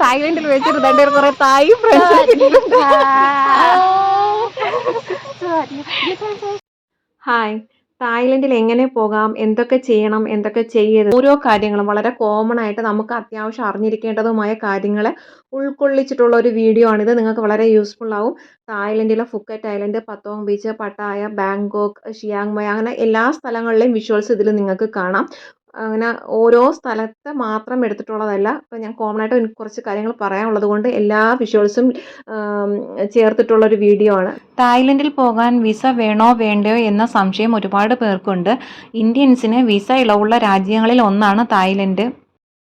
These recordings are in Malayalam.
തായ്ലൻഡിൽ വെച്ചിട്ട് കുറെ തായ് ഫ്രണ്ട്സ് ഹായ് തായ്ലൻഡിൽ എങ്ങനെ പോകാം? എന്തൊക്കെ ചെയ്യണം? എന്തൊക്കെ ചെയ്യരുത്? ഓരോ കാര്യങ്ങളും വളരെ കോമൺ ആയിട്ട് നമുക്ക് അത്യാവശ്യം അറിഞ്ഞിരിക്കേണ്ടതുമായ കാര്യങ്ങളെ ഉൾക്കൊള്ളിച്ചിട്ടുള്ള ഒരു വീഡിയോ ആണിത്. നിങ്ങൾക്ക് വളരെ യൂസ്ഫുൾ ആവും. തായ്ലൻഡിലെ Phuket island Patong beach Pattaya Bangkok Chiang Mai അങ്ങനെ എല്ലാ സ്ഥലങ്ങളിലെയും വിഷ്വൽസ് ഇതിൽ നിങ്ങൾക്ക് കാണാം. അങ്ങനെ ഓരോ സ്ഥലത്തെ മാത്രം എടുത്തിട്ടുള്ളതല്ല. ഇപ്പം ഞാൻ കോമൺ ആയിട്ട് എനിക്ക് കുറച്ച് കാര്യങ്ങൾ പറയാനുള്ളത് കൊണ്ട് എല്ലാ വിഷ്വൽസും ചേർത്തിട്ടുള്ള ഒരു വീഡിയോ ആണ്. തായ്ലൻഡിൽ പോകാൻ വിസ വേണോ വേണ്ടയോ എന്ന സംശയം ഒരുപാട് പേർക്കുണ്ട്. ഇന്ത്യൻസിന് വിസ ഇളവുള്ള രാജ്യങ്ങളിൽ ഒന്നാണ് തായ്ലൻഡ്.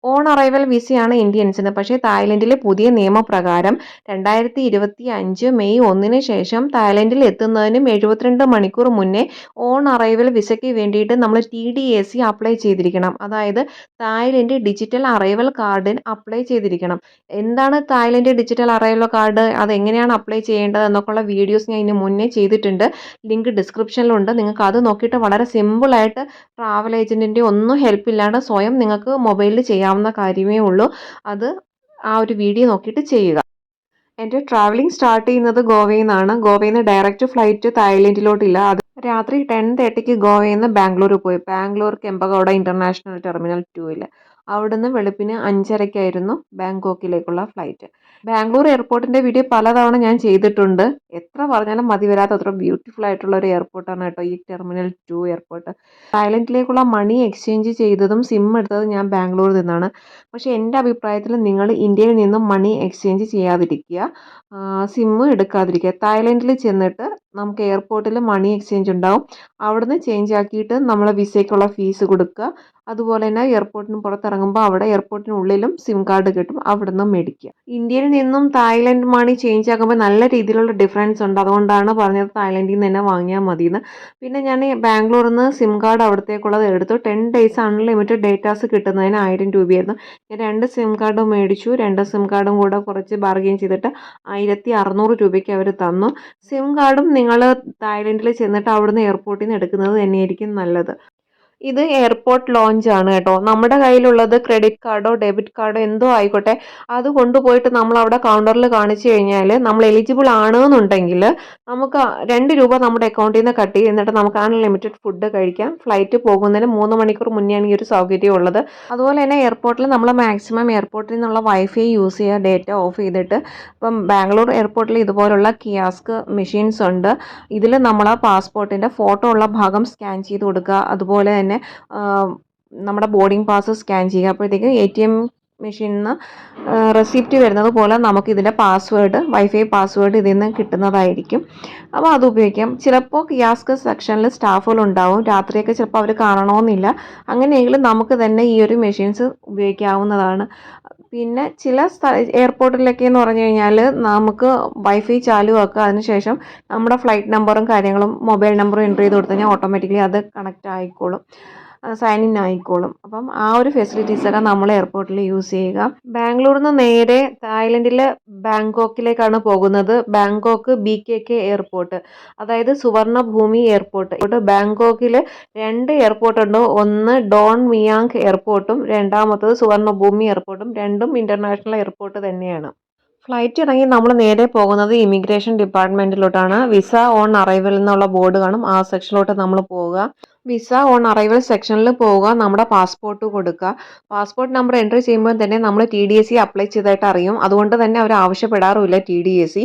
ഓൺ അറൈവൽ വിസയാണ് ഇന്ത്യൻസിന്. പക്ഷേ തായ്ലൻഡിലെ പുതിയ നിയമപ്രകാരം രണ്ടായിരത്തി ഇരുപത്തി അഞ്ച് മെയ് ഒന്നിന് ശേഷം തായ്ലൻഡിൽ എത്തുന്നതിനും എഴുപത്തിരണ്ട് മണിക്കൂർ മുന്നേ ഓൺ അറൈവൽ വിസയ്ക്ക് വേണ്ടിയിട്ട് നമ്മൾ T D A C apply ചെയ്തിരിക്കണം. അതായത് തായ്ലൻഡ് ഡിജിറ്റൽ അറൈവൽ കാർഡിന് അപ്ലൈ ചെയ്തിരിക്കണം. എന്താണ് തായ്ലൻഡ് ഡിജിറ്റൽ അറൈവൽ കാർഡ് അത് എങ്ങനെയാണ് അപ്ലൈ ചെയ്യേണ്ടത് എന്നൊക്കെയുള്ള വീഡിയോസ് ഞാൻ ഇതിന് മുന്നേ ചെയ്തിട്ടുണ്ട്. ലിങ്ക് ഡിസ്ക്രിപ്ഷനിലുണ്ട് നിങ്ങൾക്ക് അത് നോക്കിയിട്ട് വളരെ സിമ്പിളായിട്ട് ട്രാവൽ ഏജന്റിന്റെ ഒന്നും ഹെൽപ്പ് ഇല്ലാണ്ട് സ്വയം നിങ്ങൾക്ക് മൊബൈലിൽ ചെയ്യാവുന്ന കാര്യമേ ഉള്ളൂ. അത് ആ ഒരു വീഡിയോ നോക്കിയിട്ട് ചെയ്യുക. എന്റെ ട്രാവലിംഗ് സ്റ്റാർട്ട് ചെയ്യുന്നത് ഗോവയിൽ നിന്നാണ്. ഗോവയിൽ നിന്ന് ഡയറക്റ്റ് ഫ്ലൈറ്റ് തായ്ലൻഡിലോട്ടില്ല. അത് രാത്രി ടെൻ തേർട്ടിക്ക് ഗോവയിൽ നിന്ന് ബാംഗ്ലൂർ പോയി. ബാംഗ്ലൂർ കെമ്പഗൗഡ ഇന്റർനാഷണൽ ടെർമിനൽ ടൂവിൽ അവിടുന്ന് വെളുപ്പിന് അഞ്ചരയ്ക്കായിരുന്നു ബാങ്കോക്കിലേക്കുള്ള ഫ്ലൈറ്റ്. ബാംഗ്ലൂർ എയർപോർട്ടിന്റെ വീഡിയോ പലതവണ ഞാൻ ചെയ്തിട്ടുണ്ട്. എത്ര പറഞ്ഞാലും മതി വരാത്ത അത്ര ബ്യൂട്ടിഫുൾ ആയിട്ടുള്ള ഒരു എയർപോർട്ടാണ് കേട്ടോ ഈ ടെർമിനൽ ടു എയർപോർട്ട്. തായ്ലൻഡിലേക്കുള്ള മണി എക്സ്ചേഞ്ച് ചെയ്തതും സിം എടുത്തതും ഞാൻ ബാംഗ്ലൂരിൽ നിന്നാണ്. പക്ഷേ എന്റെ അഭിപ്രായത്തിൽ നിങ്ങൾ ഇന്ത്യയിൽ നിന്നും മണി എക്സ്ചേഞ്ച് ചെയ്യാതിരിക്കുക. സിമ്മ് എടുക്കാതിരിക്കുക. തായ്ലൻഡിൽ ചെന്നിട്ട് നമുക്ക് എയർപോർട്ടിൽ മണി എക്സ്ചേഞ്ച് ഉണ്ടാവും. അവിടുന്ന് ചേഞ്ച് ആക്കിയിട്ട് നമ്മളെ വിസയ്ക്കുള്ള ഫീസ് കൊടുക്കുക. അതുപോലെ തന്നെ എയർപോർട്ടിന് പുറത്തിറങ്ങുമ്പോൾ അവിടെ എയർപോർട്ടിനുള്ളിലും സിം കാർഡ് കിട്ടും. അവിടെ നിന്ന് മേടിക്കുക. ഇന്ത്യയിൽ നിന്നും തായ്ലൻഡ് മണി ചേഞ്ച് ആക്കുമ്പോൾ നല്ല രീതിയിലുള്ള ഡിഫറൻസ് ഉണ്ട്. അതുകൊണ്ടാണ് പറഞ്ഞത് തായ്ലൻഡിൽ നിന്ന് തന്നെ വാങ്ങിയാൽ മതിയെന്ന്. പിന്നെ ഞാൻ ബാംഗ്ലൂരിൽ നിന്ന് സിം കാർഡ് അവിടത്തേക്കുള്ളത് എടുത്തു. ടെൻ ഡേയ്സ് അൺലിമിറ്റഡ് ഡേറ്റാസ് കിട്ടുന്നതിന് ആയിരം രൂപയായിരുന്നു. ഞാൻ രണ്ട് സിം കാർഡും മേടിച്ചു. രണ്ട് സിം കാർഡും കൂടെ കുറച്ച് ബാർഗെയിൻ ചെയ്തിട്ട് ആയിരത്തി അറുന്നൂറ് രൂപയ്ക്ക് അവർ തന്നു. സിം കാർഡും നിങ്ങൾ തായ്ലൻഡിൽ ചെന്നിട്ട് അവിടുന്ന് എയർപോർട്ടിൽ നിന്ന് എടുക്കുന്നത് തന്നെയായിരിക്കും നല്ലത്. ഇത് എയർപോർട്ട് ലോഞ്ച് ആണ് കേട്ടോ. നമ്മുടെ കയ്യിലുള്ളത് ക്രെഡിറ്റ് കാർഡോ ഡെബിറ്റ് കാർഡോ എന്തോ ആയിക്കോട്ടെ. അത് കൊണ്ടുപോയിട്ട് നമ്മൾ അവിടെ കൗണ്ടറിൽ കാണിച്ചു കഴിഞ്ഞാൽ നമ്മൾ എലിജിബിൾ ആണ് എന്നുണ്ടെങ്കിൽ നമുക്ക് രണ്ട് രൂപ നമ്മുടെ അക്കൗണ്ടിൽ നിന്ന് കട്ട് ചെയ്ത് എന്നിട്ട് നമുക്ക് അൺലിമിറ്റഡ് ഫുഡ് കഴിക്കാം. ഫ്ലൈറ്റ് പോകുന്നതിന് മൂന്ന് മണിക്കൂർ മുന്നെയാണ് ഈ ഒരു സൗകര്യം ഉള്ളത്. അതുപോലെ തന്നെ എയർപോർട്ടിൽ നമ്മൾ മാക്സിമം എയർപോർട്ടിൽ നിന്നുള്ള വൈഫൈ യൂസ് ചെയ്യുക ഡേറ്റ ഓഫ് ചെയ്തിട്ട്. ഇപ്പം ബാംഗ്ലൂർ എയർപോർട്ടിൽ ഇതുപോലുള്ള കിയാസ്ക് മെഷീൻസ് ഉണ്ട്. ഇതിൽ നമ്മൾ പാസ്പോർട്ടിന്റെ ഫോട്ടോ ഉള്ള ഭാഗം സ്കാൻ ചെയ്ത് കൊടുക്കുക. അതുപോലെ തന്നെ നമ്മുടെ ബോർഡിംഗ് പാസ് സ്കാൻ ചെയ്യുക. അപ്പോഴത്തേക്ക് എ ടി എം മെഷീനിൽ നിന്ന് റെസിപ്റ്റ് വരുന്നത് പോലെ നമുക്ക് ഇതിന്റെ പാസ്വേഡ് വൈഫൈ പാസ്വേഡ് ഇതിൽ നിന്ന് കിട്ടുന്നതായിരിക്കും. അപ്പോൾ അത് ഉപയോഗിക്കാം. ചിലപ്പോൾ കിയാസ്ക് സെക്ഷനിൽ സ്റ്റാഫുകൾ ഉണ്ടാവും. രാത്രിയൊക്കെ ചിലപ്പോൾ അവർ കാണണമെന്നില്ല. അങ്ങനെയെങ്കിലും നമുക്ക് തന്നെ ഈ ഒരു മെഷീൻസ് ഉപയോഗിക്കാവുന്നതാണ്. പിന്നെ ചില സ്ഥല എയർപോർട്ടിലൊക്കെ എന്ന് പറഞ്ഞു കഴിഞ്ഞാൽ നമുക്ക് വൈഫൈ ചാലു ആക്കുക. അതിനുശേഷം നമ്മുടെ ഫ്ലൈറ്റ് നമ്പറും കാര്യങ്ങളും മൊബൈൽ നമ്പറും എന്റർ ചെയ്ത് കൊടുത്തു കഴിഞ്ഞാൽ ഓട്ടോമാറ്റിക്കലി അത് കണക്റ്റ് ആയിക്കോളും. സൈൻ ഇൻ ആയിക്കോളും. അപ്പം ആ ഒരു ഫെസിലിറ്റീസൊക്കെ നമ്മൾ എയർപോർട്ടിൽ യൂസ് ചെയ്യുക. ബാംഗ്ലൂരിൽ നിന്ന് നേരെ തായ്ലൻഡിലെ ബാങ്കോക്കിലേക്കാണ് പോകുന്നത്. Bangkok B K K airport അതായത് സുവർണഭൂമി എയർപോർട്ട് ബാങ്കോക്കിൽ രണ്ട് എയർപോർട്ട് ഉണ്ട്. ഒന്ന് ഡോൺ മിയാങ് എയർപോർട്ടും രണ്ടാമത്തത് സുവർണഭൂമി എയർപോർട്ടും രണ്ടും ഇന്റർനാഷണൽ എയർപോർട്ട് തന്നെയാണ്. ഫ്ലൈറ്റ് ഇറങ്ങി നമ്മൾ നേരെ പോകുന്നത് ഇമിഗ്രേഷൻ ഡിപ്പാർട്ട്മെന്റിലോട്ടാണ് വിസ ഓൺ അറൈവൽ എന്നുള്ള ബോർഡ് കാണും. ആ സെക്ഷനിലോട്ട് നമ്മൾ പോവുക. വിസ ഓൺ അറൈവൽ സെക്ഷനിൽ പോവുക നമ്മുടെ പാസ്പോർട്ട് കൊടുക്കുക. പാസ്പോർട്ട് നമ്പർ എൻട്രി ചെയ്യുമ്പോൾ തന്നെ നമ്മൾ T D S C apply ചെയ്തതായിട്ട് അറിയും. അതുകൊണ്ട് തന്നെ അവർ ആവശ്യപ്പെടാറുമില്ല ടി ഡി എസ് സി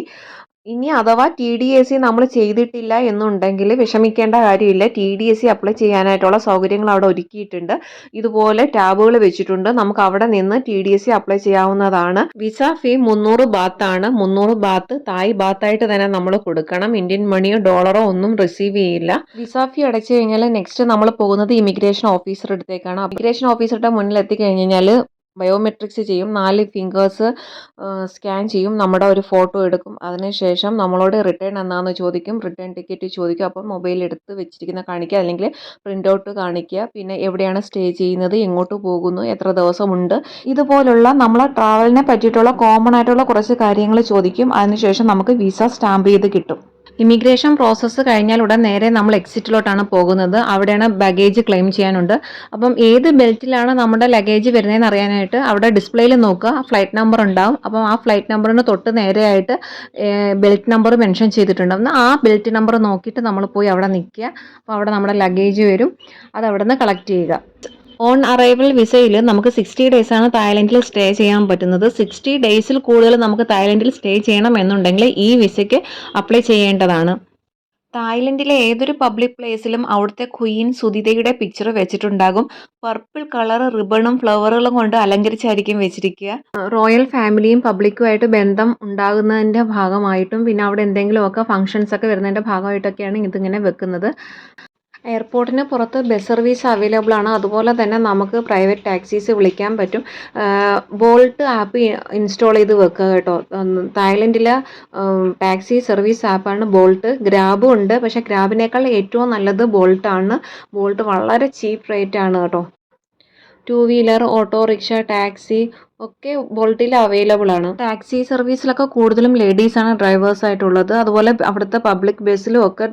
ഇനി അഥവാ ടി ഡി എസ് സി നമ്മൾ ചെയ്തിട്ടില്ല എന്നുണ്ടെങ്കിൽ വിഷമിക്കേണ്ട കാര്യമില്ല. T D S C apply ചെയ്യാനായിട്ടുള്ള സൗകര്യങ്ങൾ അവിടെ ഒരുക്കിയിട്ടുണ്ട്. ഇതുപോലെ ടാബുകൾ വെച്ചിട്ടുണ്ട്. നമുക്ക് അവിടെ നിന്ന് T D S C apply ചെയ്യാവുന്നതാണ്. വിസ ഫീ മുന്നൂറ് ബാത്താണ്. മുന്നൂറ് ബാത്ത് തായ് ബാത്തായിട്ട് തന്നെ നമ്മൾ കൊടുക്കണം. ഇന്ത്യൻ മണിയോ ഡോളറോ ഒന്നും റിസീവ് ചെയ്യില്ല. വിസ ഫീ അടച്ചു കഴിഞ്ഞാൽ നെക്സ്റ്റ് നമ്മൾ പോകുന്നത് ഇമിഗ്രേഷൻ ഓഫീസർ അടുത്തേക്കാണ്. ഇമിഗ്രേഷൻ ഓഫീസറുടെ മുന്നിൽ എത്തിക്കഴിഞ്ഞ് കഴിഞ്ഞാൽ ബയോമെട്രിക്സ് ചെയ്യും. നാല് ഫിംഗേഴ്സ് സ്കാൻ ചെയ്യും. നമ്മുടെ ഒരു ഫോട്ടോ എടുക്കും. അതിനുശേഷം നമ്മളോട് റിട്ടേൺ എന്നാന്ന് ചോദിക്കും. റിട്ടേൺ ടിക്കറ്റ് ചോദിക്കും. അപ്പം മൊബൈൽ എടുത്ത് വെച്ചിരിക്കുന്ന കാണിക്കുക. അല്ലെങ്കിൽ പ്രിന്റ് ഔട്ട് കാണിക്കുക. പിന്നെ എവിടെയാണ് സ്റ്റേ ചെയ്യുന്നത്? എങ്ങോട്ട് പോകുന്നു? എത്ര ദിവസമുണ്ട്? ഇതുപോലുള്ള നമ്മളെ ട്രാവലിനെ പറ്റിയിട്ടുള്ള കോമൺ ആയിട്ടുള്ള കുറച്ച് കാര്യങ്ങൾ ചോദിക്കും. അതിനുശേഷം നമുക്ക് വിസ സ്റ്റാമ്പ് ചെയ്ത് കിട്ടും. ഇമിഗ്രേഷൻ പ്രോസസ്സ് കഴിഞ്ഞാൽ ഉടൻ നേരെ നമ്മൾ എക്സിറ്റിലോട്ടാണ് പോകുന്നത്. അവിടെയാണ് ബാഗേജ് ക്ലെയിം ചെയ്യാനുണ്ട്. അപ്പം ഏത് ബെൽറ്റിലാണ് നമ്മുടെ ലഗേജ് വരുന്നതെന്ന് അറിയാനായിട്ട് അവിടെ ഡിസ്പ്ലേയിൽ നോക്കുക. ഫ്ലൈറ്റ് നമ്പർ ഉണ്ടാവും. അപ്പം ആ ഫ്ലൈറ്റ് നമ്പറിന് തൊട്ട് നേരെയായിട്ട് ബെൽറ്റ് നമ്പർ മെൻഷൻ ചെയ്തിട്ടുണ്ട്. എന്നാൽ ആ ബെൽറ്റ് നമ്പർ നോക്കിയിട്ട് നമ്മൾ പോയി അവിടെ നിൽക്കുക. അപ്പോൾ അവിടെ നമ്മുടെ ലഗേജ് വരും. അത് അവിടെ നിന്ന് കളക്ട് ചെയ്യുക. ഓൺ അറൈവൽ വിസയിൽ നമുക്ക് സിക്സ്റ്റി ഡേയ്സ് ആണ് തായ്ലൻഡിൽ സ്റ്റേ ചെയ്യാൻ പറ്റുന്നത്. സിക്സ്റ്റി ഡേയ്സിൽ കൂടുതൽ നമുക്ക് തായ്ലൻഡിൽ സ്റ്റേ ചെയ്യണം എന്നുണ്ടെങ്കിൽ ഈ വിസയ്ക്ക് അപ്ലൈ ചെയ്യേണ്ടതാണ്. തായ്ലൻഡിലെ ഏതൊരു പബ്ലിക് പ്ലേസിലും അവിടുത്തെ ക്വീൻ സുതിതയുടെ പിക്ചർ വെച്ചിട്ടുണ്ടാകും. പർപ്പിൾ കളർ റിബണും ഫ്ലവറുകളും കൊണ്ട് അലങ്കരിച്ചായിരിക്കും വെച്ചിരിക്കുക. റോയൽ ഫാമിലിയും പബ്ലിക്കുമായിട്ട് ബന്ധം ഉണ്ടാകുന്നതിന്റെ ഭാഗമായിട്ടും പിന്നെ അവിടെ എന്തെങ്കിലുമൊക്കെ ഫങ്ഷൻസ് ഒക്കെ വരുന്നതിന്റെ ഭാഗമായിട്ടൊക്കെയാണ് ഇതിങ്ങനെ വെക്കുന്നത്. എയർപോർട്ടിന് പുറത്ത് ബസ് സർവീസ് അവൈലബിൾ ആണ്. അതുപോലെ തന്നെ നമുക്ക് പ്രൈവറ്റ് ടാക്സീസ് വിളിക്കാൻ പറ്റും. ബോൾട്ട് ആപ്പ് ഇൻസ്റ്റാൾ ചെയ്ത് വെക്കുക കേട്ടോ. തായ്ലൻഡിലെ ടാക്സി സർവീസ് ആപ്പാണ് ബോൾട്ട് ഗ്രാബും ഉണ്ട്. പക്ഷേ ഗ്രാബിനേക്കാൾ ഏറ്റവും നല്ലത് ബോൾട്ടാണ് ബോൾട്ട് വളരെ ചീപ്പ് റേറ്റ് ആണ് കേട്ടോ. ടു വീലർ ഓട്ടോറിക്ഷ ടാക്സി ഒക്കെ ബോൾട്ടിൽ അവൈലബിൾ ആണ്. ടാക്സി സർവീസിലൊക്കെ കൂടുതലും ലേഡീസ് ആണ് ഡ്രൈവേഴ്സ് ആയിട്ടുള്ളത്. അതുപോലെ അവിടുത്തെ പബ്ലിക് ബസ്സിലും ഒക്കെ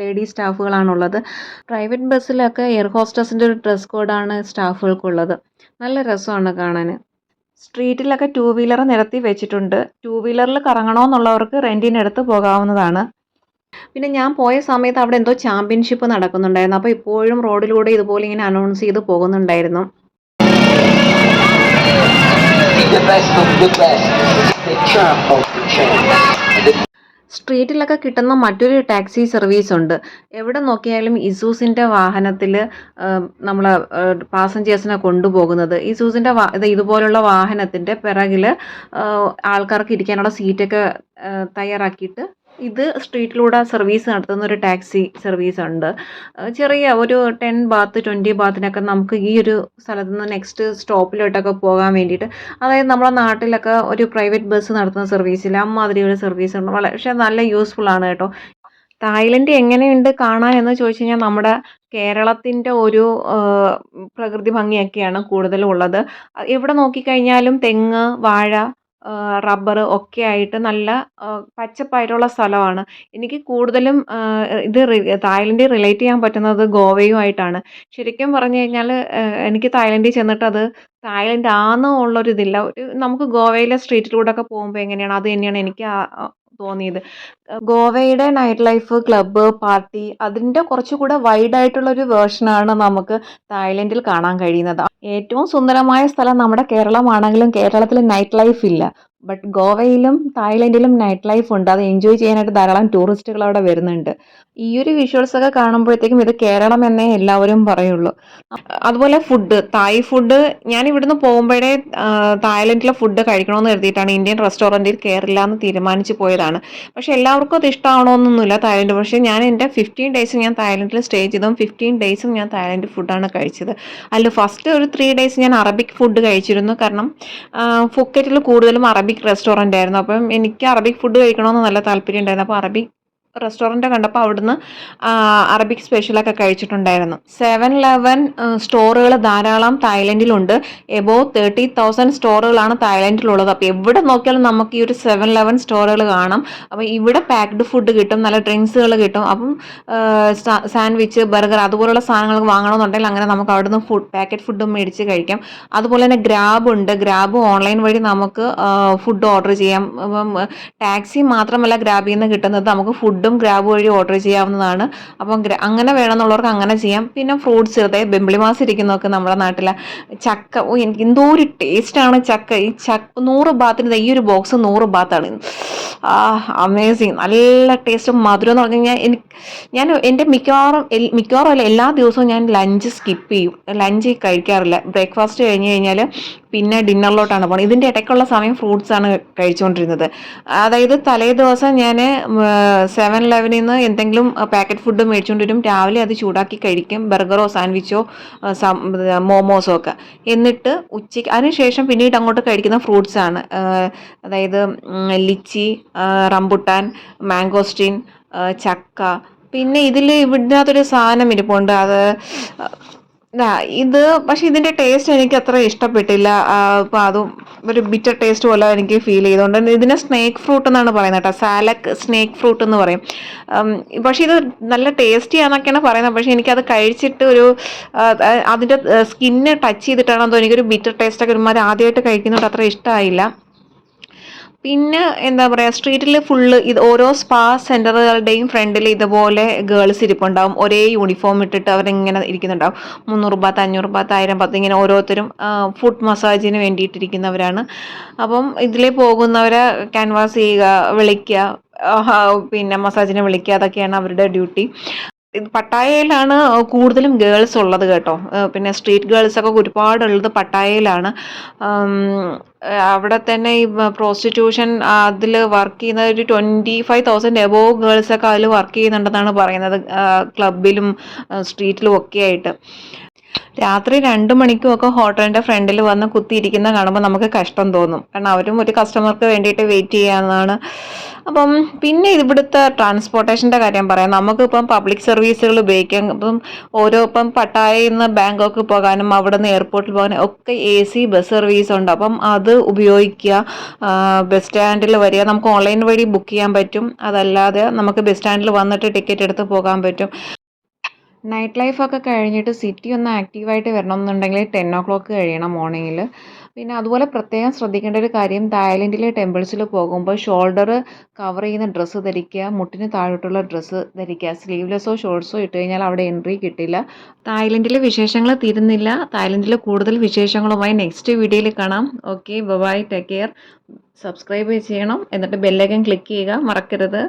ലേഡീസ് സ്റ്റാഫുകളാണുള്ളത് പ്രൈവറ്റ് ബസ്സിലൊക്കെ എയർ ഹോസ്റ്റസിന്റെ ഒരു ഡ്രസ് കോഡാണ് സ്റ്റാഫുകൾക്കുള്ളത്. നല്ല രസമാണ് കാണാൻ സ്ട്രീറ്റിലൊക്കെ ടു വീലർ നിരത്തി വെച്ചിട്ടുണ്ട്. ടു വീലറിൽ കറങ്ങണമെന്നുള്ളവർക്ക് റെന്റിനെടുത്ത് പോകാവുന്നതാണ്. പിന്നെ ഞാൻ പോയ സമയത്ത് അവിടെ എന്തോ ചാമ്പ്യൻഷിപ്പ് നടക്കുന്നുണ്ടായിരുന്നു. അപ്പോൾ ഇപ്പോഴും റോഡിലൂടെ ഇതുപോലെ ഇങ്ങനെ അനൗൺസ് ചെയ്ത് പോകുന്നുണ്ടായിരുന്നു. സ്ട്രീറ്റിലൊക്കെ കിട്ടുന്ന മറ്റൊരു ടാക്സി സർവീസ് ഉണ്ട് എവിടെ നോക്കിയാലും ഇസൂസിന്റെ വാഹനത്തിൽ നമ്മൾ പാസഞ്ചേഴ്സിനെ കൊണ്ടുപോകുന്നത്. ഇസൂസിന്റെ ഇത് ഇതുപോലുള്ള വാഹനത്തിന്റെ പിറകിൽ ആൾക്കാർക്ക് ഇരിക്കാനുള്ള സീറ്റൊക്കെ തയ്യാറാക്കിയിട്ട് ഇത് സ്ട്രീറ്റിലൂടെ സർവീസ് നടത്തുന്ന ഒരു ടാക്സി സർവീസ് ഉണ്ട് ചെറിയ ഒരു ടെൻ ബാത്ത് ട്വന്റി ബാത്തിനൊക്കെ നമുക്ക് ഈ ഒരു സ്ഥലത്ത് നിന്ന് നെക്സ്റ്റ് സ്റ്റോപ്പിലോട്ടൊക്കെ പോകാൻ വേണ്ടിയിട്ട് അതായത് നമ്മുടെ നാട്ടിലൊക്കെ ഒരു പ്രൈവറ്റ് ബസ് നടത്തുന്ന സർവീസില്ല അമ്മാതിരി ഒരു സർവീസ് ഉണ്ട് വളരെ പക്ഷേ നല്ല യൂസ്ഫുൾ ആണ് കേട്ടോ. തായ്ലൻഡ് എങ്ങനെയുണ്ട് കാണാൻ എന്ന് ചോദിച്ചു കഴിഞ്ഞാൽ നമ്മുടെ കേരളത്തിന്റെ ഒരു പ്രകൃതി ഭംഗിയൊക്കെയാണ് കൂടുതലും ഉള്ളത് എവിടെ നോക്കിക്കഴിഞ്ഞാലും തെങ്ങ് വാഴ റബ്ബർ ഒക്കെ ആയിട്ട് നല്ല പച്ചപ്പായിട്ടുള്ള സ്ഥലമാണ്. എനിക്ക് കൂടുതലും ഇത് തായ്ലൻഡിൽ റിലേറ്റ് ചെയ്യാൻ പറ്റുന്നത് ഗോവയുമായിട്ടാണ്. ശരിക്കും പറഞ്ഞു കഴിഞ്ഞാൽ എനിക്ക് തായ്ലൻഡിൽ ചെന്നിട്ട് അത് തായ്ലൻഡ് ആണെന്നോ ഉള്ളൊരിതില്ല. ഒരു നമുക്ക് ഗോവയിലെ സ്ട്രീറ്റിലൂടെയൊക്കെ പോകുമ്പോൾ എങ്ങനെയാണ്? അത് തന്നെയാണ് എനിക്ക് തോന്നിയത്. ഗോവയുടെ നൈറ്റ് ലൈഫ് ക്ലബ്ബ് പാർട്ടി അതിന്റെ കുറച്ചുകൂടെ വൈഡായിട്ടുള്ളൊരു വേർഷനാണ് നമുക്ക് തായ്ലൻഡിൽ കാണാൻ കഴിയുന്നത്. ഏറ്റവും സുന്ദരമായ സ്ഥലം നമ്മുടെ കേരളമാണെങ്കിലും കേരളത്തിൽ നൈറ്റ് ലൈഫ് ഇല്ല. ബട്ട് ഗോവയിലും തായ്ലൻഡിലും നൈറ്റ് ലൈഫ് ഉണ്ട്. അത് എൻജോയ് ചെയ്യാനായിട്ട് ധാരാളം ടൂറിസ്റ്റുകൾ അവിടെ വരുന്നുണ്ട്. ഈ ഒരു വിഷ്വൽസ് ഒക്കെ കാണുമ്പോഴത്തേക്കും ഇത് കേരളം എന്നേ എല്ലാവരും പറയുള്ളൂ. അതുപോലെ ഫുഡ് തായ് ഫുഡ് ഞാൻ ഇവിടുന്ന് പോകുമ്പോഴേ തായ്ലൻഡിലെ ഫുഡ് കഴിക്കണമെന്ന് കരുതിയിട്ടാണ് ഇന്ത്യൻ റെസ്റ്റോറന്റിൽ കയറില്ല എന്ന് തീരുമാനിച്ചു പോയതാണ്. പക്ഷെ എല്ലാവർക്കും അത് ഇഷ്ടമാണോന്നൊന്നുമില്ല തായ്ലൻഡ്. പക്ഷേ ഞാൻ എന്റെ ഫിഫ്റ്റീൻ ഡേയ്സ് ഞാൻ തായ്ലൻഡിൽ സ്റ്റേ ചെയ്തതും ഫിഫ്റ്റീൻ ഡേയ്സും ഞാൻ തായ്ലൻഡ് ഫുഡാണ് കഴിച്ചത്. അതിൽ ഫസ്റ്റ് ഒരു ത്രീ ഡേയ്സ് ഞാൻ അറബിക് ഫുഡ് കഴിച്ചിരുന്നു. കാരണം ഫുക്കറ്റിൽ കൂടുതലും അറബിക് റെസ്റ്റോറന്റ് ആയിരുന്നു. അപ്പം എനിക്ക് അറബിക് ഫുഡ് കഴിക്കണമെന്ന് നല്ല താല്പര്യം ഉണ്ടായിരുന്നു. അപ്പോൾ അറബിക് റെസ്റ്റോറന്റ് കണ്ടപ്പോൾ അവിടുന്ന് അറബിക് സ്പെഷ്യലൊക്കെ കഴിച്ചിട്ടുണ്ടായിരുന്നു. സെവൻ ലെവൻ സ്റ്റോറുകൾ ധാരാളം തായ്ലൻഡിലുണ്ട്. എബോ തേർട്ടി തൗസൻഡ് സ്റ്റോറുകളാണ് തായ്ലൻഡിലുള്ളത്. അപ്പോൾ എവിടെ നോക്കിയാലും നമുക്ക് ഈ ഒരു സെവൻ ലെവൻ സ്റ്റോറുകൾ കാണാം. അപ്പോൾ ഇവിടെ പാക്ഡ് ഫുഡ് കിട്ടും നല്ല ഡ്രിങ്ക്സുകൾ കിട്ടും. അപ്പം സാൻഡ്വിച്ച് ബർഗർ അതുപോലുള്ള സാധനങ്ങൾ വാങ്ങണമെന്നുണ്ടെങ്കിൽ അങ്ങനെ നമുക്ക് അവിടുന്ന് ഫുഡ് പാക്കറ്റ് ഫുഡും മേടിച്ച് കഴിക്കാം. അതുപോലെ തന്നെ ഗ്രാബ് ഉണ്ട്. ഗ്രാബ് ഓൺലൈൻ വഴി നമുക്ക് ഫുഡ് ഓർഡർ ചെയ്യാം. ടാക്സി മാത്രമല്ല ഗ്രാബിൽ നിന്ന് കിട്ടുന്നത് നമുക്ക് ഫുഡ് ഫുഡും ഗ്രാബ് വഴി ഓർഡർ ചെയ്യാവുന്നതാണ്. അപ്പം അങ്ങനെ വേണമെന്നുള്ളവർക്ക് അങ്ങനെ ചെയ്യാം. പിന്നെ ഫ്രൂട്ട്സ് അതായത് ബെമ്പിളിമാസ് ഇരിക്കുന്നതൊക്കെ നമ്മുടെ നാട്ടിലെ ചക്ക ഓ എനിക്ക് എന്തോ ഒരു ടേസ്റ്റാണ് ചക്ക. ഈ ചക്ക നൂറ് ബാത്തിന് ഈ ഒരു ബോക്സ് നൂറ് ബാത്താണ്. ആ അമേസിങ്. നല്ല ടേസ്റ്റ്. മധുരം എന്ന് പറഞ്ഞു കഴിഞ്ഞാൽ എനിക്ക് ഞാൻ എന്റെ മിക്കവാറും മിക്കവാറും അല്ല എല്ലാ ദിവസവും ഞാൻ ലഞ്ച് സ്കിപ്പ് ചെയ്യും. ലഞ്ച് കഴിക്കാറില്ല. ബ്രേക്ക്ഫാസ്റ്റ് കഴിഞ്ഞ് കഴിഞ്ഞാൽ പിന്നെ ഡിന്നറിലോട്ടാണ് പോകുന്നത് ഇതിന്റെ ഇടയ്ക്കുള്ള സമയം ഫ്രൂട്ട്സ് ആണ് കഴിച്ചുകൊണ്ടിരുന്നത് അതായത് തലേ ദിവസം ഞാൻ സെവൻ ഇലവനിൽ നിന്ന് എന്തെങ്കിലും പാക്കറ്റ് ഫുഡ് മേടിച്ചുകൊണ്ടിരും രാവിലെ അത് ചൂടാക്കി കഴിക്കും. ബർഗറോ സാൻഡ്വിച്ചോ മോമോസോ ഒക്കെ. എന്നിട്ട് ഉച്ചയ്ക്ക് അതിനുശേഷം പിന്നീട് അങ്ങോട്ട് കഴിക്കുന്ന ഫ്രൂട്ട്സ് ആണ്. അതായത് ലിച്ചി റംബുട്ടാൻ മാംഗോസ്റ്റീൻ ചക്ക. പിന്നെ ഇതിൽ ഒരു സാധനം ഇരിപ്പുണ്ട്. അത് ഇത് പക്ഷെ ഇതിന്റെ ടേസ്റ്റ് എനിക്ക് അത്ര ഇഷ്ടപ്പെട്ടില്ല. അപ്പോൾ അതും ഒരു ബിറ്റർ ടേസ്റ്റ് പോലെ എനിക്ക് ഫീൽ ചെയ്തുകൊണ്ട് ഇതിനെ സ്നേക്ക് ഫ്രൂട്ട് എന്നാണ് പറയുന്നത് കേട്ടോ. സാലക് സ്നേക്ക് ഫ്രൂട്ട് എന്ന് പറയും. പക്ഷെ ഇത് നല്ല ടേസ്റ്റി ആണെന്നൊക്കെയാണ് പറയുന്നത്. പക്ഷെ എനിക്കത് കഴിച്ചിട്ട് ഒരു അതിന്റെ സ്കിന്ന് ടച്ച് ചെയ്തിട്ടാണോ എന്തോ എനിക്കൊരു ബിറ്റർ ടേസ്റ്റ് ഒക്കെ ഒരുമാതിരി ആദ്യമായിട്ട് കഴിക്കുന്നതുകൊണ്ട് അത്ര ഇഷ്ടമായില്ല പിന്നെ എന്താ പറയുക സ്ട്രീറ്റിൽ ഫുള്ള് ഇത് ഓരോ സ്പാ സെന്ററുകളുടെയും ഫ്രണ്ടിൽ ഇതുപോലെ ഗേൾസ് ഇരിപ്പുണ്ടാവും. ഒരേ യൂണിഫോം ഇട്ടിട്ട് അവരിങ്ങനെ ഇരിക്കുന്നുണ്ടാവും. മുന്നൂറ് പത്ത് അഞ്ഞൂറ് പത്ത് ആയിരം പത്ത് ഇങ്ങനെ ഓരോരുത്തരും ഫുഡ് മസാജിന് വേണ്ടിയിട്ടിരിക്കുന്നവരാണ്. അപ്പം ഇതിൽ പോകുന്നവരെ ക്യാൻവാസ് ചെയ്യുക വിളിക്കുക പിന്നെ മസാജിനെ വിളിക്കുക അതൊക്കെയാണ് അവരുടെ ഡ്യൂട്ടി ഇത് പട്ടായയിലാണ് കൂടുതലും ഗേൾസ് ഉള്ളത് കേട്ടോ. പിന്നെ സ്ട്രീറ്റ് ഗേൾസ് ഒക്കെ ഒരുപാടുള്ളത് പട്ടായയിലാണ്. അവിടെ തന്നെ ഈ പ്രോസ്റ്റിറ്റ്യൂഷൻ അതിൽ വർക്ക് ചെയ്യുന്ന ഒരു ട്വന്റി ഫൈവ് തൗസൻഡ് എബോവ് ഗേൾസൊക്കെ അതിൽ വർക്ക് ചെയ്യുന്നുണ്ടെന്നാണ് പറയുന്നത് ക്ലബിലും സ്ട്രീറ്റിലും ഒക്കെ ആയിട്ട്. രാത്രി രണ്ട് മണിക്കും ഒക്കെ ഹോട്ടലിന്റെ ഫ്രണ്ടിൽ വന്ന് കുത്തിയിരിക്കുന്ന കാണുമ്പോൾ നമുക്ക് കഷ്ടം തോന്നും. കാരണം അവരും ഒരു കസ്റ്റമർക്ക് വേണ്ടിയിട്ട് വെയിറ്റ് ചെയ്യാവുന്നതാണ് അപ്പം പിന്നെ ഇവിടുത്തെ ട്രാൻസ്പോർട്ടേഷന്റെ കാര്യം പറയാം. നമുക്കിപ്പം പബ്ലിക് സർവീസുകൾ ഉപയോഗിക്കാം. ഇപ്പം ഓരോ ഇപ്പം പട്ടായയിൽ നിന്ന് ബാങ്കോക്ക് പോകാനും അവിടെ നിന്ന് എയർപോർട്ടിൽ പോകാനും ഒക്കെ എ സി ബസ് സർവീസ് ഉണ്ട്. അപ്പം അത് ഉപയോഗിക്കുക. ബസ് സ്റ്റാൻഡിൽ വരിക. നമുക്ക് ഓൺലൈൻ വഴി ബുക്ക് ചെയ്യാൻ പറ്റും. അതല്ലാതെ നമുക്ക് ബസ് സ്റ്റാൻഡിൽ വന്നിട്ട് ടിക്കറ്റ് എടുത്ത് പോകാൻ പറ്റും. നൈറ്റ് ലൈഫൊക്കെ കഴിഞ്ഞിട്ട് സിറ്റി ഒന്ന് ആക്റ്റീവായിട്ട് വരണമെന്നുണ്ടെങ്കിൽ ടെൻ ഒ ക്ലോക്ക് കഴിയണം മോർണിംഗിൽ പിന്നെ അതുപോലെ പ്രത്യേകം ശ്രദ്ധിക്കേണ്ട ഒരു കാര്യം തായ്ലൻഡിലെ ടെമ്പിൾസിൽ പോകുമ്പോൾ ഷോൾഡർ കവർ ചെയ്യുന്ന ഡ്രസ്സ് ധരിക്കുക മുട്ടിന് താഴോട്ടുള്ള ഡ്രസ്സ് ധരിക്കുക സ്ലീവ്ലെസ്സോ ഷോർട്ട്സോ ഇട്ട് കഴിഞ്ഞാൽ അവിടെ എൻട്രി കിട്ടില്ല. തായ്ലൻഡിലെ വിശേഷങ്ങൾ തീരുന്നില്ല. തായ്ലൻഡിലെ കൂടുതൽ വിശേഷങ്ങളുമായി നെക്സ്റ്റ് വീഡിയോയിൽ കാണാം. Okay bye take care subscribe ചെയ്യണം. എന്നിട്ട് ബെല്ലൈക്കൻ ക്ലിക്ക് ചെയ്യുക. മറക്കരുത്.